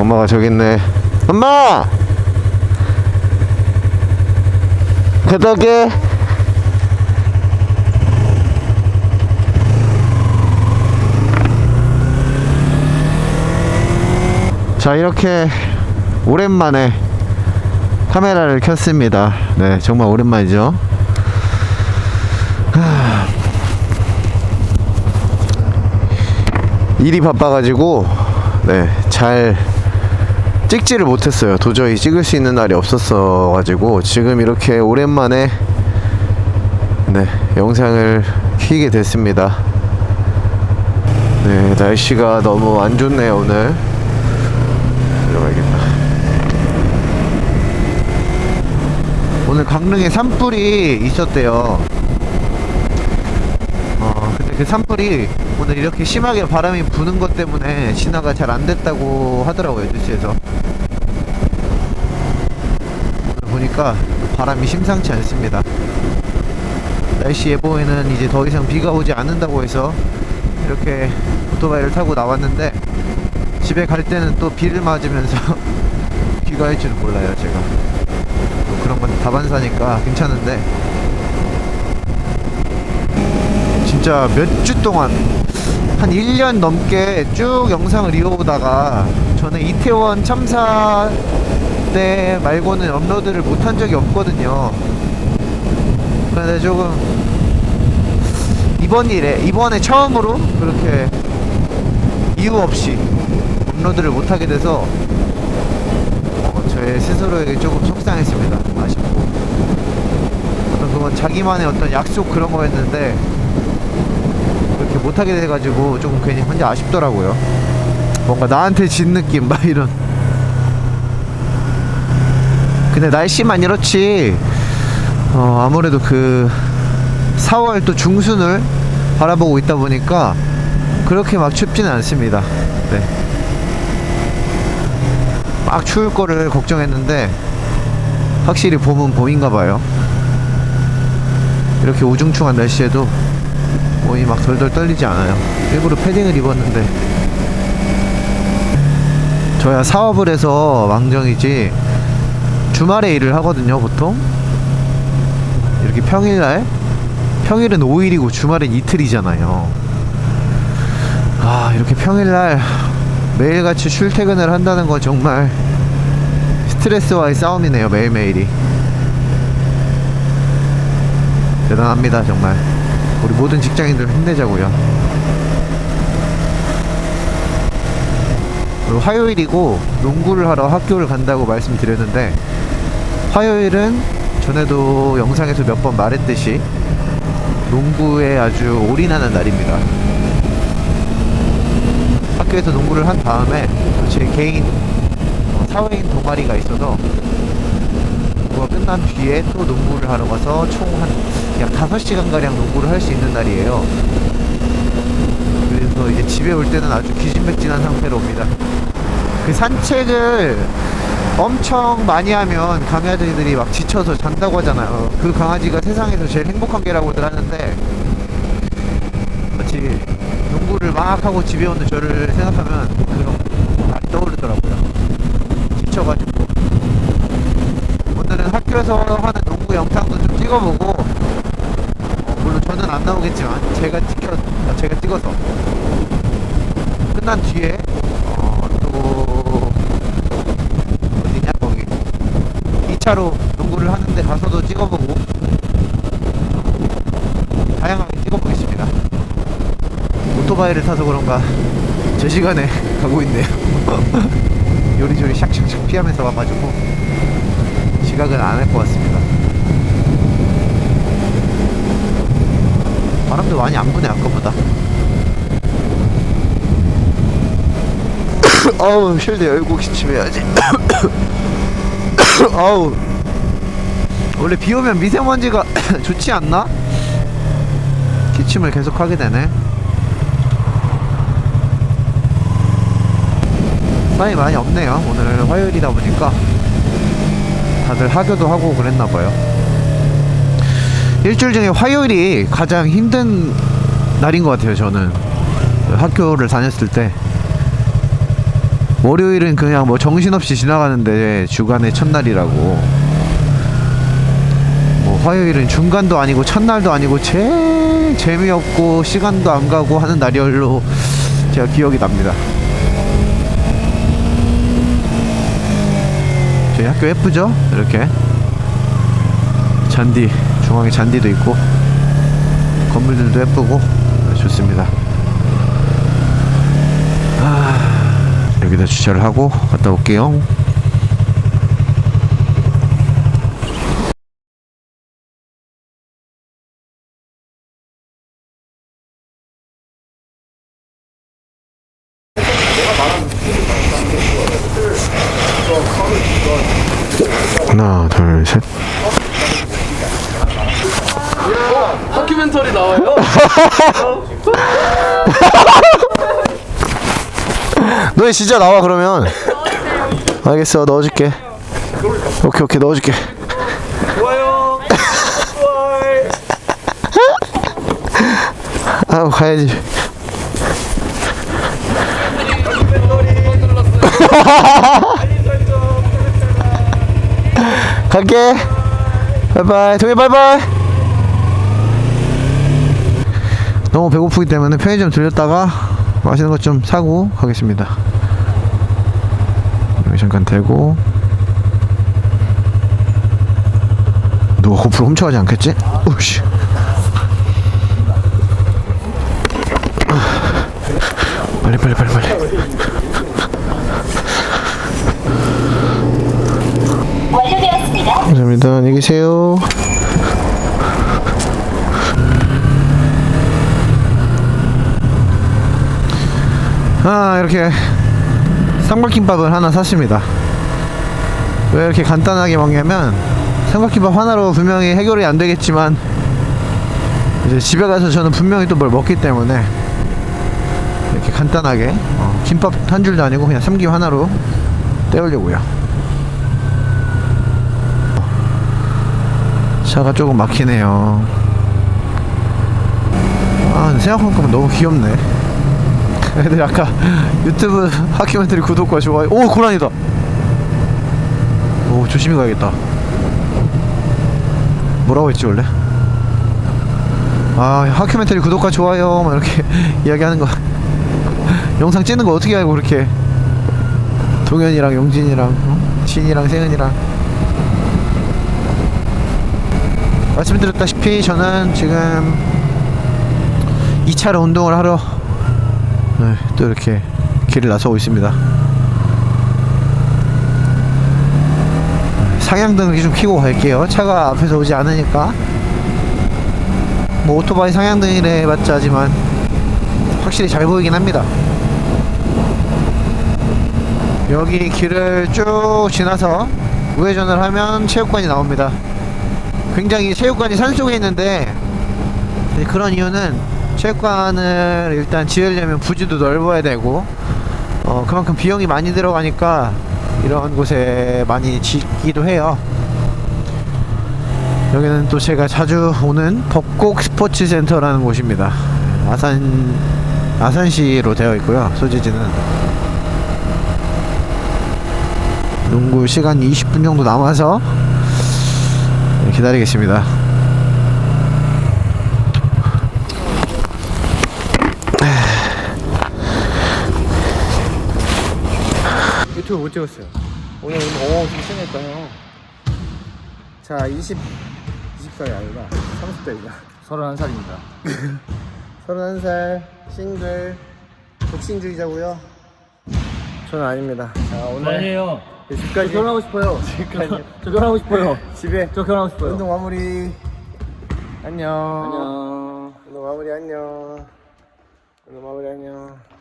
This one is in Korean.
엄마가 저기 있네. 엄마! 갔다 올게. 자, 이렇게 오랜만에 카메라를 켰습니다. 네, 정말 오랜만이죠. 하... 일이 바빠가지고, 네, 잘 찍지를 못했어요. 도저히 찍을 수 있는 날이 없었어가지고, 지금 이렇게 오랜만에, 네, 영상을 키게 됐습니다. 네, 날씨가 너무 안 좋네요, 오늘. 들어가야겠다. 오늘 강릉에 산불이 있었대요. 그 산불이 오늘 이렇게 심하게 바람이 부는 것 때문에 진화가 잘 안 됐다고 하더라고요, 뉴스에서. 보니까 바람이 심상치 않습니다. 날씨 예보에는 이제 더 이상 비가 오지 않는다고 해서 이렇게 오토바이를 타고 나왔는데 집에 갈 때는 또 비를 맞으면서 귀가할 줄은 몰라요 제가 또 그런 건 다반사니까 괜찮은데 진짜 몇 주 동안 한 1년 넘게 쭉 영상을 이어오다가 저는 이태원 참사 때 말고는 업로드를 못한 적이 없거든요 그런데 조금 이번 일에 이번에 처음으로 그렇게 이유 없이 업로드를 못하게 돼서 어, 저의 스스로에게 조금 속상했습니다. 아쉽고 그건 자기만의 어떤 약속 그런 거였는데 못하게 돼가지고 조금 괜히 혼자 아쉽더라고요. 뭔가 나한테 진 느낌 막 이런. 근데 날씨만 이렇지 어, 아무래도 그 4월 또 중순을 바라보고 있다 보니까 그렇게 막 춥지는 않습니다. 네. 막 추울 거를 걱정했는데 확실히 봄은 봄인가 봐요. 이렇게 우중충한 날씨에도 몸이 막 덜덜 떨리지 않아요. 일부러 패딩을 입었는데 저야 사업을 해서 망정이지 주말에 일을 하거든요, 보통. 이렇게 평일날 평일은 5일이고 주말은 이틀이잖아요. 아, 이렇게 평일날 매일같이 출퇴근을 한다는 건 정말 스트레스와의 싸움이네요, 매일매일이. 대단합니다, 정말. 우리 모든 직장인들 힘내자고요. 그리고 화요일이고 농구를 하러 학교를 간다고 말씀드렸는데 화요일은 전에도 영상에서 몇 번 말했듯이 농구에 아주 올인하는 날입니다. 학교에서 농구를 한 다음에 제 개인 어, 사회인 동아리가 있어서 그거 끝난 뒤에 또 농구를 하러 가서 총한 약 5시간 가량 농구를 할 수 있는 날이에요. 그래서 이제 집에 올 때는 아주 기진맥진한 상태로 옵니다. 그 산책을 엄청 많이 하면 강아지들이 막 지쳐서 잔다고 하잖아요. 그 강아지가 세상에서 제일 행복한 개라고들 하는데 마치 농구를 막 하고 집에 오는 저를 생각하면 그런 말이 떠오르더라고요. 지쳐가지고 오늘은 학교에서 하는 농구 영상도 좀 찍어보고 저는 안 나오겠지만 제가 찍혀 어, 제가 찍어서 끝난 뒤에 어, 또 어디냐 거기 2차로 농구를 하는데 가서도 찍어보고 다양하게 찍어보겠습니다. 오토바이를 타서 그런가 저 시간에 가고 있네요. 요리조리 샥샥샥 피하면서 와가지고 지각은 안 할 것 같습니다. 바람도 많이 안 부네 아까보다. 어우 쉴드 열고 기침 해야지. 어우 원래 비 오면 미세먼지가 좋지 않나? 기침을 계속 하게 되네. 사람이 많이 없네요. 오늘 화요일이다 보니까 다들 하교도 하고 그랬나봐요. 일주일 중에 화요일이 가장 힘든 날인 것 같아요. 저는 학교를 다녔을 때 월요일은 그냥 뭐 정신없이 지나가는데 주간의 첫날이라고 뭐 화요일은 중간도 아니고 첫날도 아니고 제일 재미없고 시간도 안 가고 하는 날이얼로 제가 기억이 납니다 저희 학교 예쁘죠? 이렇게 잔디 중앙에 잔디도 있고 건물들도 예쁘고 좋습니다 여기다 주차를 하고 갔다 올게요. 하나, 둘, 셋. 다큐멘터리 나와요? 너희 진짜 나와 그러면. 알겠어, 넣어줄게. 오케이, 오케이, 넣어줄게. 좋아요. 아우 가야지. 갈게. 바이바이. 동해 바이바이. 너무 배고프기 때문에 편의점 들렸다가 맛있는 것 좀 사고 가겠습니다. 여기 잠깐 대고. 너 고프로 훔쳐가지 않겠지? 오씨. 빨리 빨리 빨리 빨리. 완료되었습니다. 감사합니다. 안녕히 계세요. 아 이렇게 삼각김밥을 하나 샀습니다. 왜 이렇게 간단하게 먹냐면 삼각김밥 하나로 분명히 해결이 안 되겠지만 이제 집에 가서 저는 분명히 또 뭘 먹기 때문에 이렇게 간단하게 어, 김밥 한 줄도 아니고 그냥 삼김 하나로 때우려고요. 차가 조금 막히네요. 아, 생각해보면 너무 귀엽네. 애들 아까 유튜브 하키멘터리 구독과 좋아요. 오, 고라니다. 오, 조심히 가야겠다. 뭐라고 했지 원래? 아, 하키멘터리 구독과 좋아요. 막 이렇게 이야기하는 거. 영상 찍는 거 어떻게 알고 그렇게 동현이랑 영진이랑 어? 진이랑 세은이랑 말씀드렸다시피 저는 지금 2차로 운동을 하러 네, 또 이렇게 길을 나서고 있습니다. 상향등을 좀 켜고 갈게요. 차가 앞에서 오지 않으니까. 뭐 오토바이 상향등이래 봤자지만 확실히 잘 보이긴 합니다. 여기 길을 쭉 지나서 우회전을 하면 체육관이 나옵니다. 굉장히 체육관이 산속에 있는데 네, 그런 이유는 체육관을 일단 지으려면 부지도 넓어야 되고 어, 그만큼 비용이 많이 들어가니까 이런 곳에 많이 짓기도 해요. 여기는 또 제가 자주 오는 벚곡 스포츠 센터라는 곳입니다. 아산 아산시로 되어 있고요. 소재지는 농구 시간 20분 정도 남아서 네, 기다리겠습니다. 유튜브 못 찍었어요. 오늘 오늘 어, 좀 심했다요. 자, 20 20살이 아니라 30대입니다. 31살입니다. 31살 싱글 독신주의자고요. 저는 아닙니다. 자, 오늘 아니에요. 저 집까지 결혼하고 싶어요. 집까지 저 결혼하고 싶어요. 집에 저 결혼하고 싶어요. 운동 마무리. 안녕. 안녕. 운동 마무리 안녕. 운동 마무리 안녕.